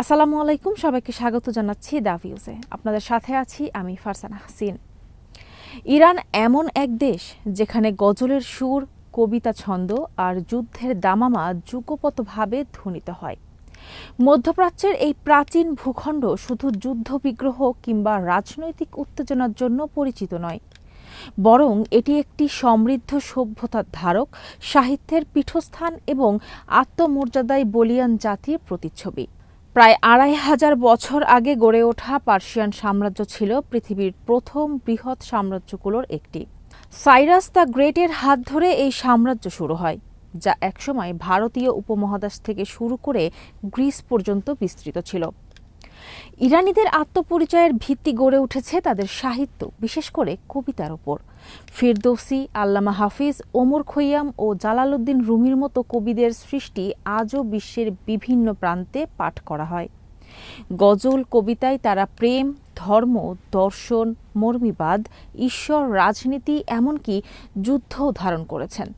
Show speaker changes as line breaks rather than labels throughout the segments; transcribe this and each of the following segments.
আসসালামু আলাইকুম, সবাইকে স্বাগত জানাচ্ছি দা ভিউজে। আপনাদের সাথে আছি আমি ফারসানা হাসিন। ইরান এমন এক দেশ যেখানে গজলের সুর, কবিতা ছন্দ আর যুদ্ধের দামামা যুগপতভাবে ধ্বনিত হয়। মধ্যপ্রাচ্যের এই প্রাচীন ভূখণ্ড শুধু যুদ্ধবিগ্রহ কিংবা রাজনৈতিক উত্তেজনার জন্য পরিচিত নয়, বরং এটি একটি সমৃদ্ধ সভ্যতার ধারক, সাহিত্যের পীঠস্থান এবং আত্মমর্যাদায় বলিয়ান জাতির প্রতিচ্ছবি। প্রায় আড়াই হাজার বছর আগে গড়ে ওঠা পার্সিয়ান সাম্রাজ্য ছিল পৃথিবীর প্রথম বৃহৎ সাম্রাজ্যগুলোর একটি। সাইরাস দ্য গ্রেটের হাত ধরে এই সাম্রাজ্য শুরু হয়, যা একসময় ভারতীয় উপমহাদেশ থেকে শুরু করে গ্রিস পর্যন্ত বিস্তৃত ছিল। ইরানিদের আত্মপরিচয়ের ভিত্তি গড়ে উঠেছে তাদের সাহিত্য, বিশেষ করে কবিতার ওপর। ফিরদৌসি, আল্লামা হাফিজ, ওমর খৈয়াম ও জালালউদ্দিন রুমির মতো কবিদের সৃষ্টি আজও বিশ্বের বিভিন্ন প্রান্তে পাঠ করা হয়। গজল কবিতায় তারা প্রেম, ধর্ম, দর্শন, মর্মীবাদ, ঈশ্বর, রাজনীতি, এমনকি যুদ্ধও ধারণ করেছেন।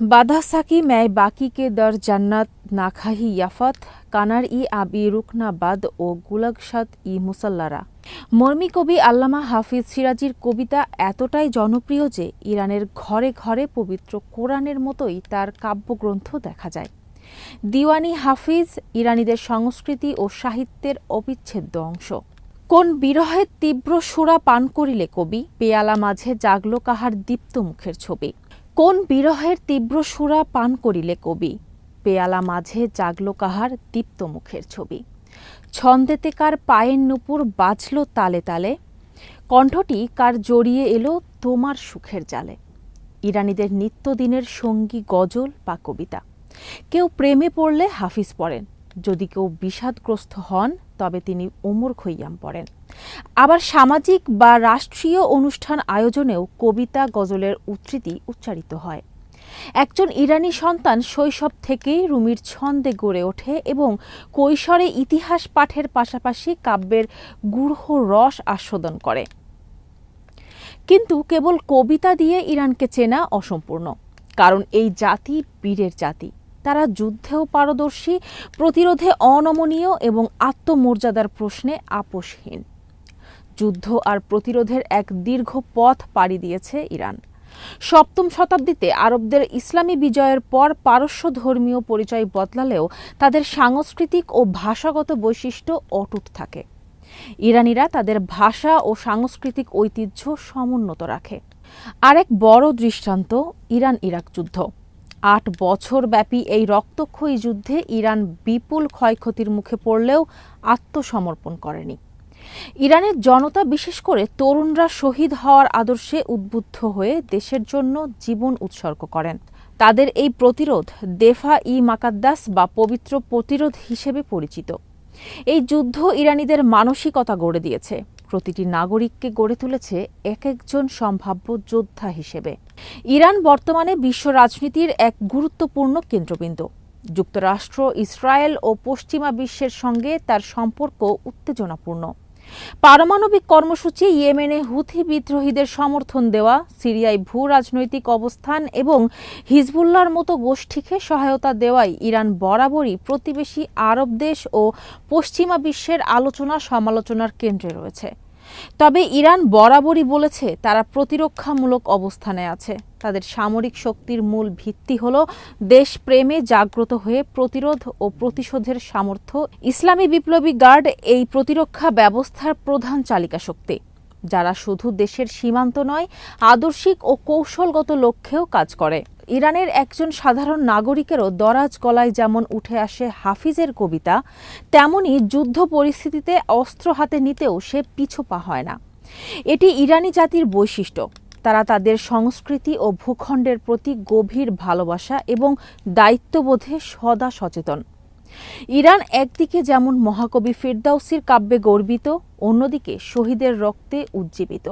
বাদাসাকি ম্যায় বাকিকে দর জান্নাত নাখাহি ইয়াফত, কানার ই আবি রুকনাবাদ ও গুলাগসাদ ই মুসাল্লারা। মর্মী কবি আল্লামা হাফিজ সিরাজির কবিতা এতটাই জনপ্রিয় যে ইরানের ঘরে ঘরে পবিত্র কোরআনের মতোই তার কাব্যগ্রন্থ দেখা যায়। দিওয়ানি হাফিজ ইরানিদের সংস্কৃতি ও সাহিত্যের অবিচ্ছেদ্য অংশ। কোন বিরহের তীব্র সুরা পান করিলে কবি? পেয়ালা মাঝে জাগলো কাহার দীপ্ত মুখের ছবি। কোন বিরহের তীব্র সুরা পান করিলে কবি? পেয়ালা মাঝে জাগলো কাহার দীপ্ত মুখের ছবি। ছন্দেতে কার পায়ের নুপুর বাজল তালে তালে। কণ্ঠটি কার জড়িয়ে এলো তোমার সুখের জালে। ইরানিদের নিত্যদিনের সঙ্গী গজল বা কবিতা। কেউ প্রেমে পড়লে হাফিজ পড়েন। যদি কেউ বিষাদগ্রস্ত হন, তবে তিনি ওমর খৈয়াম পড়েন। আবার সামাজিক বা রাষ্ট্রীয় অনুষ্ঠান আয়োজনেও কবিতা গজলের উদ্ধৃতি উচ্চারিত হয়। একজন ইরানি সন্তান শৈশব থেকেই রুমির ছন্দে গড়ে ওঠে এবং কৈশোরে ইতিহাস পাঠের পাশাপাশি কাব্যের গূঢ় রস আস্বাদন করে। কিন্তু কেবল কবিতা দিয়ে ইরানকে চেনা অসম্পূর্ণ, কারণ এই জাতি বীরের জাতি। তারা যুদ্ধেও পারদর্শী, প্রতিরোধে অনমনীয় এবং আত্মমর্যাদার প্রশ্নে আপোষহীন। যুদ্ধ আর প্রতিরোধের এক দীর্ঘ পথ পাড়ি দিয়েছে ইরান। সপ্তম শতাব্দীতে আরবদের ইসলামী বিজয়ের পর পারস্য ধর্মীয় পরিচয় বদলালেও তাদের সাংস্কৃতিক ও ভাষাগত বৈশিষ্ট্য অটুট থাকে। ইরানিরা তাদের ভাষা ও সাংস্কৃতিক ঐতিহ্য সমুন্নত রাখে। আরেক বড় দৃষ্টান্ত ইরান ইরাক যুদ্ধ। আট বছর ব্যাপী এই রক্তক্ষয়ী যুদ্ধে ইরান বিপুল ক্ষয়ক্ষতির মুখে পড়লেও আত্মসমর্পণ করেনি। ইরানের জনতা, বিশেষ করে তরুণরা শহীদ হওয়ার আদর্শে উদ্বুদ্ধ হয়ে দেশের জন্য জীবন উৎসর্গ করেন। তাদের এই প্রতিরোধ দেফা ই মাকাদ্দাস বা পবিত্র প্রতিরোধ হিসেবে পরিচিত। এই যুদ্ধ ইরানিদের মানসিকতা গড়ে দিয়েছে। প্রতিটি নাগরিককে গড়ে তুলেছে এক একজন সম্ভাব্য যোদ্ধা হিসেবে। ইরান বর্তমানে বিশ্ব রাজনীতির এক গুরুত্বপূর্ণ কেন্দ্রবিন্দু। যুক্তরাষ্ট্র, ইসরায়েল ও পশ্চিমা বিশ্বের সঙ্গে তার সম্পর্ক উত্তেজনাপূর্ণ। পারমাণবিক কর্মসূচি ইয়েমেনে হুথি বিদ্রোহীদের সমর্থন দেওয়া, সিরিয়ায় ভূ রাজনৈতিক অবস্থান এবং হিজবুল্লার মতো গোষ্ঠীকে সহায়তা দেওয়াই ইরান বরাবরই প্রতিবেশী আরব দেশ ও পশ্চিমা বিশ্বের আলোচনা সমালোচনার কেন্দ্রে রয়েছে। তবে ইরান বরাবরই বলেছে তারা প্রতিরক্ষামূলক অবস্থানে আছে। তাদের সামরিক শক্তির মূল ভিত্তি হল দেশপ্রেমে জাগ্রত হয়ে প্রতিরোধ ও প্রতিশোধের সামর্থ্য। ইসলামী বিপ্লবী গার্ড এই প্রতিরক্ষা ব্যবস্থার প্রধান চালিকা শক্তি, যারা শুধু দেশের সীমান্ত নয়, আদর্শিক ও কৌশলগত লক্ষ্যেও কাজ করে। ইরানের একজন সাধারণ নাগরিকেরও দরাজ গলায় যেমন উঠে আসে হাফিজের কবিতা, তেমনি যুদ্ধ পরিস্থিতিতে অস্ত্র হাতে নিতেও সে পিছু পা হয় না। এটি ইরানি জাতির বৈশিষ্ট্য। তারা তাদের সংস্কৃতি ও ভূখণ্ডের প্রতি গভীর ভালোবাসা এবং দায়িত্ববোধে সদা সচেতন। ইরান একদিকে যেমন মহাকবি ফিরদাউসির কাব্যে গর্বিত, অন্যদিকে শহীদের রক্তে উজ্জীবিত।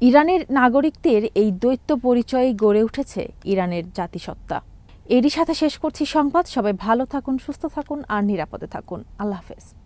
ইরানের নাগরিকদের এই দ্বৈত পরিচয়ে গড়ে উঠেছে ইরানের জাতিসত্তা। এরই সাথে শেষ করছি সংবাদ। সবাই ভালো থাকুন, সুস্থ থাকুন আর নিরাপদে থাকুন। আল্লাহ হাফেজ।